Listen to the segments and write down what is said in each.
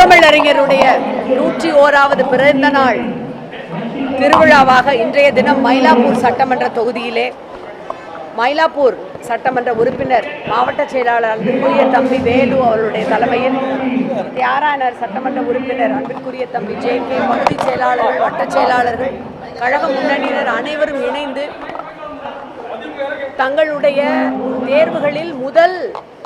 முத்தமிழறிஞருடைய நூற்றி ஓராவது பிறந்த நாள் திருவிழாவாக இன்றைய தினம் மயிலாப்பூர் சட்டமன்ற தொகுதியிலே. மயிலாப்பூர் சட்டமன்ற உறுப்பினர் மாவட்ட செயலாளர் அன்பிற்குரிய தம்பி வேலு அவருடைய தலைமையில் தியாரானர் சட்டமன்ற உறுப்பினர் அன்பிற்குரிய தம்பி ஜே கே பகுதி செயலாளர்கள் வட்டச் செயலாளர்கள் கழக முன்னணியினர் அனைவரும் இணைந்து தங்களுடைய தேர்வுகளில் முதல்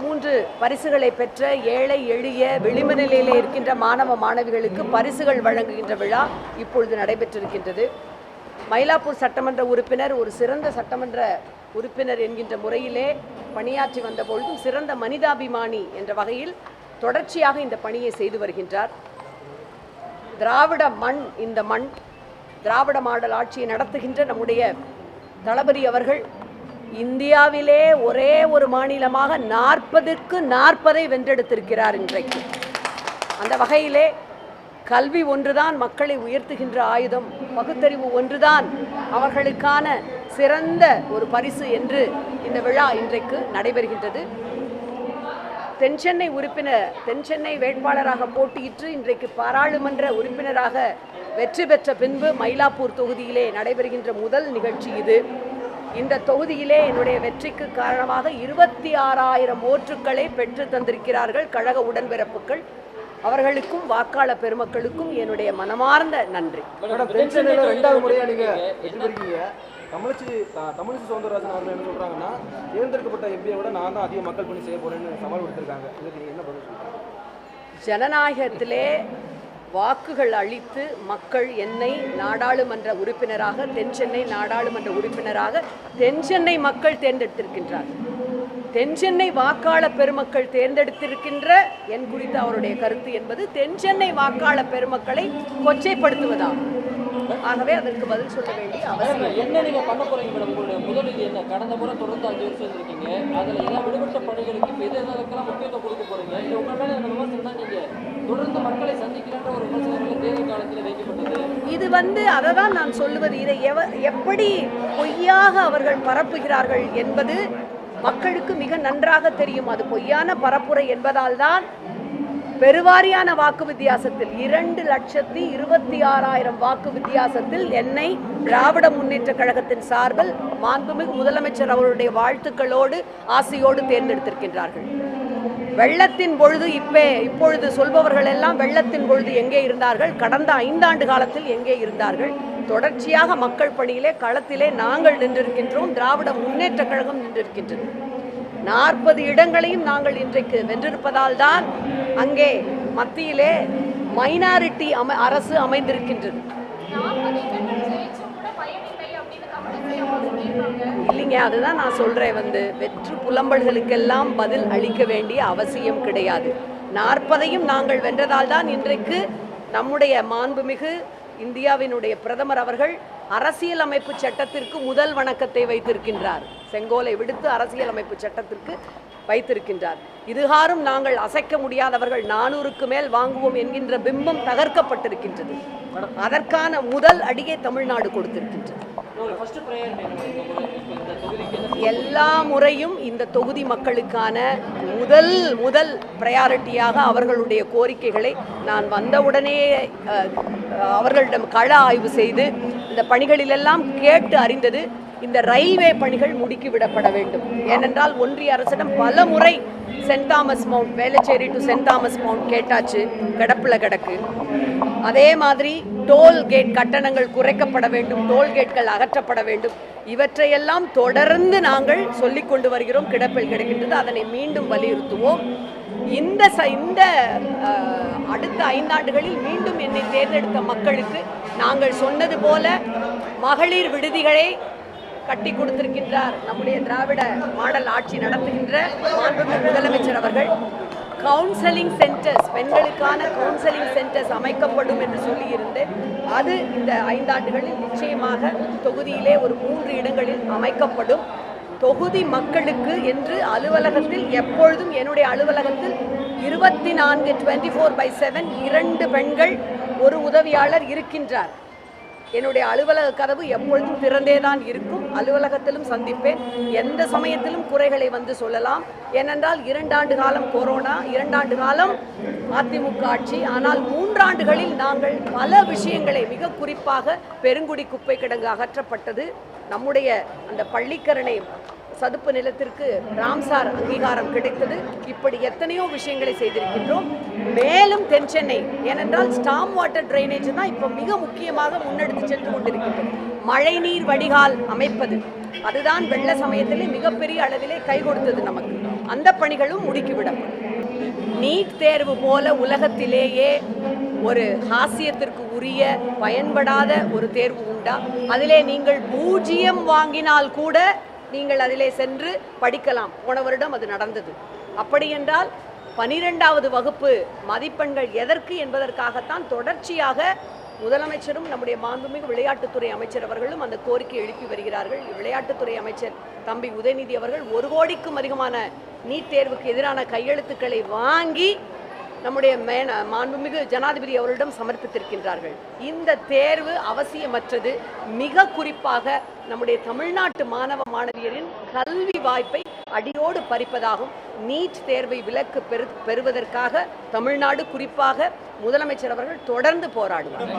மூன்று பரிசுகளை பெற்ற ஏழை எளிய வெளிம நிலையில் இருக்கின்ற மாணவ மாணவிகளுக்கு பரிசுகள் வழங்குகின்ற விழா இப்பொழுது நடைபெற்றிருக்கின்றது. மயிலாப்பூர் சட்டமன்ற உறுப்பினர் ஒரு சிறந்த சட்டமன்ற உறுப்பினர் என்கின்ற முறையிலே பணியாற்றி வந்த பொழுதும் சிறந்த மனிதாபிமானி என்ற வகையில் தொடர்ச்சியாக இந்த பணியை செய்து வருகின்றார். திராவிட மண் இந்த மண் திராவிட மாடல் ஆட்சியை நடத்துகின்ற நம்முடைய தளபதி அவர்கள் இந்தியாவிலே ஒரே ஒரு மாநிலமாக நாற்பதுக்கு நாற்பதை வென்றெடுத்திருக்கிறார் இன்றைக்கு. அந்த வகையிலே கல்வி ஒன்றுதான் மக்களை உயர்த்துகின்ற ஆயுதம் பகுத்தறிவு ஒன்றுதான் அவர்களுக்கான சிறந்த ஒரு பரிசு என்று இந்த விழா இன்றைக்கு நடைபெறுகின்றது. தென்சென்னை உறுப்பினர் தென்சென்னை வேட்பாளராக போட்டியிட்டு இன்றைக்கு பாராளுமன்ற உறுப்பினராக வெற்றி பெற்ற பின்பு மயிலாப்பூர் தொகுதியிலே நடைபெறுகின்ற முதல் நிகழ்ச்சி இது. இந்த தொகுதியிலே என்னுடைய வெற்றிக்கு காரணமாக இருபத்தி ஆறாயிரம் ஓட்டுக்களை பெற்று தந்திருக்கிறார்கள் கழக உடன்பிறப்புகள். அவர்களுக்கும் வாக்காளர் பெருமக்களுக்கும் என்னுடைய மனமார்ந்த நன்றி. ரெண்டாவது முறையா நீங்க வெற்றி தமிழச்சி தமிழிசை சவுந்தரராஜன் அவர்கள் என்ன சொல்றாங்கன்னா தேர்ந்தெடுக்கப்பட்ட எம்பியை விட நான் தான் அதிக மக்கள் பணி செய்ய போறேன்னு சவால் இதுக்கு நீங்க என்ன பதில் சொல்றீங்க? ஜனநாயகத்திலே வாக்குகள் அளித்து மக்கள் என்னை நாடாளுமன்ற உறுப்பினராக தென்சென்னை நாடாளுமன்ற உறுப்பினராக தென்சென்னை மக்கள் தேர்ந்தெடுத்திருக்கின்றார்கள் தென்சென்னை வாக்காளர் பெருமக்கள் தேர்ந்தெடுத்திருக்கின்ற என் குறித்த அவருடைய கருத்து என்பது தென்சென்னை வாக்காளர் பெருமக்களை கொச்சைப்படுத்துவதாகும். ஆகவே அதற்கு பதில் சொல்ல வேண்டிய அவசியம் என்ன நீங்க பண்ண போறீங்க மேடம்? உங்களுடைய முதல் இது என்ன? கடந்த முறை தொடர்ந்து அஞ்சு வருஷம் இருந்திருக்கீங்க. அதுல ஏதாவது விடுபட்ட பணிகளுக்கு இப்ப எது எதற்கெல்லாம் முக்கியத்துவம் கொடுக்க போறீங்க? இல்ல உங்க மேல இந்த விமர்சனம் தான் நீங்க தொடர்ந்து மக்களை சந்திக்கிறன்ற ஒரு விமர்சனங்கள் தேர்தல் காலத்தில் வைக்கப்பட்டது. இது வந்து அதை தான் நான் சொல்லுவது. இதை எவ எப்படி பொய்யாக அவர்கள் பரப்புகிறார்கள் என்பது மக்களுக்கு மிக நன்றாக தெரியும். அது பொய்யான பரப்புரை என்பதால் தான் பெருவாரியான வாக்கு வித்தியாசத்தில் இரண்டு லட்சத்தி இருபத்தி ஆறாயிரம் வாக்கு வித்தியாசத்தில் என்னை திராவிட முன்னேற்ற கழகத்தின் சார்பில் மாண்புமிகு முதலமைச்சர் அவருடைய வாழ்த்துக்களோடு ஆசையோடு தேர்ந்தெடுத்திருக்கின்றார்கள். வெள்ளத்தின் பொழுது இப்பே இப்பொழுது சொல்பவர்கள் எல்லாம் வெள்ளத்தின் பொழுது எங்கே இருந்தார்கள்? கடந்த ஐந்தாண்டு காலத்தில் எங்கே இருந்தார்கள்? தொடர்ச்சியாக மக்கள் பணியிலே களத்திலே நாங்கள் நின்றிருக்கின்றோம். திராவிட முன்னேற்ற கழகம் நின்றிருக்கின்றது. நாற்பது இடங்களையும் நாங்கள் இன்றைக்கு வென்றிருப்பதால் தான் அங்கே மத்தியிலே மைனாரிட்டி அமை அரசு அமைந்திருக்கின்றது. இல்லைங்க அதுதான் நான் சொல்றேன் வந்து வெற்று புலம்பல்களுக்கெல்லாம் பதில் அளிக்க வேண்டிய அவசியம் கிடையாது. நாற்பதையும் நாங்கள் வென்றதால் தான் இன்றைக்கு நம்முடைய மாண்புமிகு இந்தியாவினுடைய பிரதமர் அவர்கள் அரசியலமைப்பு சட்டத்திற்கு முதல் வணக்கத்தை வைத்திருக்கின்றார். செங்கோலை விடுத்து அரசியலமைப்பு சட்டத்திற்கு வைத்திருக்கின்றார். இதுகாரும் நாங்கள் அசைக்க முடியாதவர்கள் நானூறுக்கு மேல் வாங்குவோம் என்கின்ற பிம்பம் தகர்க்கப்பட்டிருக்கின்றது. அதற்கான முதல் அடியை தமிழ்நாடு கொடுத்திருக்கின்றது. எல்லா முறையும் இந்த தொகுதி மக்களுக்கான முதல் முதல் ப்ரையாரிட்டியாக அவர்களுடைய கோரிக்கைகளை நான் வந்தவுடனே அவர்களிடம் கள ஆய்வு செய்து இந்த பணிகளிலெல்லாம் கேட்டு அறிந்தது இந்த ரயில்வே பணிகள் முடுக்கிவிடப்பட வேண்டும். ஏனென்றால் ஒன்றிய அரசிடம் பல முறை Saint Thomas Mount Velachery to Saint Thomas Mount கேட்டாச்சு கிடப்பில் கிடக்கு. அதே மாதிரி டோல் கேட் கட்டணங்கள் குறைக்கப்பட வேண்டும் டோல் கேட்கள் அகற்றப்பட வேண்டும். இவற்றையெல்லாம் தொடர்ந்து நாங்கள் சொல்லிக் கொண்டு வருகிறோம் கிடப்பில் கிடக்கின்றது. அதனை மீண்டும் வலியுறுத்துவோம். இந்த ச இந்த அடுத்த ஐந்தாண்டுகளில் மீண்டும் என்னை தேர்ந்தெடுத்த மக்களுக்கு நாங்கள் சொன்னது போல மகளிர் விடுதிகளை கட்டி கொடுத்திருக்கின்றார் நம்முடைய திராவிட மாடல் ஆட்சி நடத்துகின்ற மாண்புமிகு முதலமைச்சர் அவர்கள். கவுன்சிலிங் சென்டர்ஸ் பெண்களுக்கான கவுன்சிலிங் சென்டர்ஸ் அமைக்கப்படும் என்று சொல்லியிருந்தேன் அது இந்த ஐந்தாண்டுகளில் நிச்சயமாக தொகுதியிலே ஒரு மூன்று இடங்களில் அமைக்கப்படும். தொகுதி மக்களுக்கு என்று அலுவலகத்தில் எப்பொழுதும் என்னுடைய அலுவலகத்தில் இருபத்தி நான்கு டுவெண்ட்டி ஃபோர் பை செவன் இரண்டு பெண்கள் ஒரு உதவியாளர் இருக்கின்றார். என்னுடைய அலுவலக கதவு எப்பொழுதும் திறந்தே தான் இருக்கும். அலுவலகத்திலும் சந்திப்பேன். எந்த சமயத்திலும் குறைகளை வந்து சொல்லலாம். ஏனென்றால் இரண்டாண்டு காலம் கொரோனா இரண்டாண்டு காலம் அதிமுக ஆட்சி. ஆனால் மூன்றாண்டுகளில் நாங்கள் பல விஷயங்களை மிக குறிப்பாக பெருங்குடி குப்பை கிடங்கு அகற்றப்பட்டது. நம்முடைய அந்த பள்ளிக்கரணை சதுப்பு நிலத்திற்கு ராம்சார் அங்கீகாரம் கிடைத்தது. இப்படி எத்தனையோ விஷயங்களை செய்திருக்கின்றோம். மேலும் தென் சென்னை. ஏனென்றால் ஸ்டாம் வாட்டர் ட்ரைனேஜ் தான் இப்போ மிக முக்கியமாக முன்னெடுத்து சென்று கொண்டிருக்கின்றது. மழைநீர் வடிகால் அமைப்பது. அதுதான் வெள்ள சமயத்திலே மிகப்பெரிய அளவிலே கை கொடுத்தது நமக்கு. அந்த பணிகளும் முடுக்கிவிடப்படும். நீட் தேர்வு போல உலகத்திலேயே ஒரு ஹாஸ்யத்திற்கு உரிய பயன்படாத ஒரு தேர்வு உண்டா? அதிலே நீங்கள் பூஜ்ஜியம் வாங்கினால் கூட நீங்கள் அதிலே சென்று படிக்கலாம். போன வருடம் அது நடந்தது. அப்படியென்றால் பனிரெண்டாவது வகுப்பு மதிப்பெண்கள் எதற்கு என்பதற்காகத்தான் தொடர்ச்சியாக முதலமைச்சரும் நம்முடைய மாண்புமிகு விளையாட்டுத்துறை அமைச்சர் அவர்களும் அந்த கோரிக்கை எழுப்பி வருகிறார்கள். விளையாட்டுத்துறை அமைச்சர் தம்பி உதயநிதி அவர்கள் ஒரு கோடிக்கும் அதிகமான நீட் தேர்வுக்கு எதிரான கையெழுத்துக்களை வாங்கி நம்முடைய மேன மாண்புமிகு ஜனாதிபதி அவர்களிடம் சமர்ப்பித்திருக்கின்றார்கள். இந்த தேர்வு அவசியமற்றது. மிக குறிப்பாக நம்முடைய தமிழ்நாட்டு மாணவ மாணவியரின் கல்வி வாய்ப்பை அடியோடு பறிப்பதாகும். நீட் தேர்வை விலக்கு பெறு பெறுவதற்காக தமிழ்நாடு குறிப்பாக முதலமைச்சர் அவர்கள் தொடர்ந்து போராடுவார்